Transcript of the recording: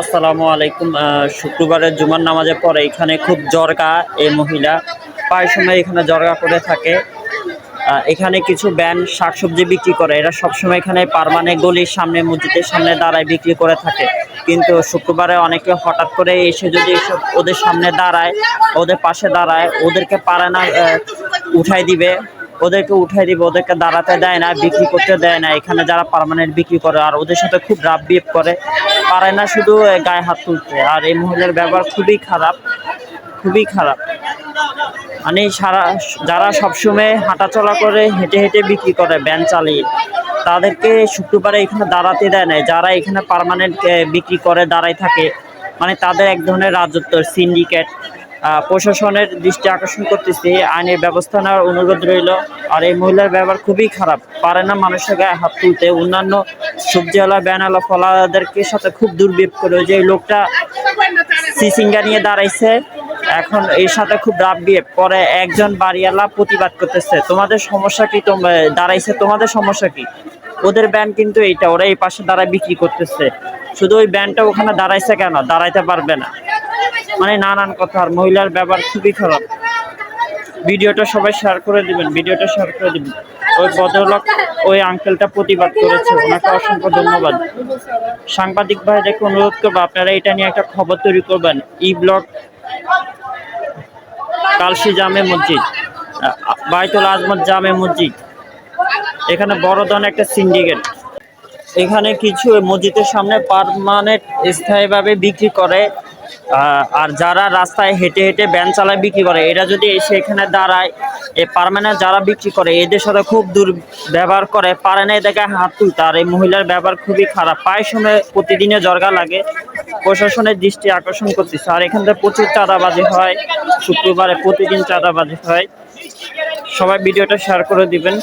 আসসালামু আলাইকুম শুক্রবারের জুমার নামাজের পরে এখানে খুব জরগা এই মহিলা। প্রায় সময় এখানে জরগা করে থাকে। এখানে কিছু ব্যান, শাকসবজি বিক্রি করে। এরা সবসময় এখানে পারমানে গলির সামনে, মসজিদের সামনে দাঁড়ায় বিক্রি করে থাকে। কিন্তু শুক্রবারে অনেকে হঠাৎ করে এসে যদি এসব ওদের সামনে দাঁড়ায়, ওদের পাশে দাঁড়ায়, ওদেরকে পারে না উঠাই দিবে। ওদেরকে উঠাই দিবে, ওদেরকে দাঁড়াতে দেয় না, বিক্রি করতে দেয় না। এখানে যারা পার্মানেন্ট বিক্রি করে, আর ওদের সাথে খুব রাব বিহেভ করে। পারে না, শুধু গায়ে হাত তুলতে। আর এই মহিলার ব্যবহার খুবই খারাপ খুবই খারাপ। মানে সারা, যারা সবসময় হাঁটাচলা করে, হেঁটে হেঁটে বিক্রি করে ব্যান চালিয়ে, তাদেরকে শুক্রবারে এখানে দাঁড়াতে দেয় না যারা এখানে পার্মানেন্ট বিক্রি করে, দাঁড়ায় থাকে মানে তাদের এক ধরনের রাজত্ব। সিন্ডিকেট প্রশাসনের দৃষ্টি আকর্ষণ করতেছি, আইনের ব্যবস্থা নেওয়ার অনুরোধ রইল। আর এই মহিলার ব্যবহার খুবই খারাপ। পারে না মানুষের গায়ে হাত তুলতে। অন্যান্য সবজিওয়ালা ব্যানালা ফলাদেরকে সাথে খুব দুর্বিপ করে যে লোকটা সিসিঙ্গা নিয়ে দাঁড়াইছে। এখন এর সাথে খুব রাব বিয়ে পরে একজন বাড়িওয়ালা প্রতিবাদ করতেছে, তোমাদের সমস্যা কি তোমরা দাঁড়াইছে? তোমাদের সমস্যা কি? ওদের ব্যান্ড কিন্তু এইটা, ওরা এই পাশে দাঁড়ায় বিক্রি করতেছে। শুধু ওই ব্যান্ডটা ওখানে দাঁড়াইছে কেন? দাঁড়াইতে পারবে না। মানে নানান কথা, আর মহিলার ব্যবহার খুবই খারাপ। ভিডিওটা সবাই শেয়ার করে দিবেন, ভিডিওটা শেয়ার করে দিবেন। ওই ভদ্রলোক, ওই আঙ্কেলটা প্রতিবাদ করেছে, ওনাকে অসংখ্য ধন্যবাদ। সাংবাদিক ভাইদেরকে অনুরোধ করব, আপনারা এটা নিয়ে একটা খবর তৈরি করবেন। ই ব্লক কালসি জামে মসজিদ বাইতুল আজমত জামে মসজিদ। এখানে বড় ধরনের একটা সিন্ডিকেট এখানে কিছু মসজিদের সামনে পারমানেন্ট স্থায়ীভাবে বিক্রি করে। আর যারা রাস্তায় হেঁটে হেঁটে ব্যান চালায় বিক্রি করে, এরা যদি এসে এখানে দাঁড়ায়, এ পারমানেন্ট যারা বিক্রি করে, এদের সাথে খুব দূর ব্যবহার করে, পারে না এদেরকে হাত তুলতে। আর এই মহিলার ব্যবহার খুবই খারাপ। প্রায় সময় প্রতিদিনে জরগা লাগে, প্রশাসনের দৃষ্টি আকর্ষণ করতেছে। আর এখান থেকে প্রচুর চাঁদাবাজি হয়, শুক্রবারে প্রতিদিন চাঁদাবাজি হয়। সবাই ভিডিওটা শেয়ার করে দিবেন।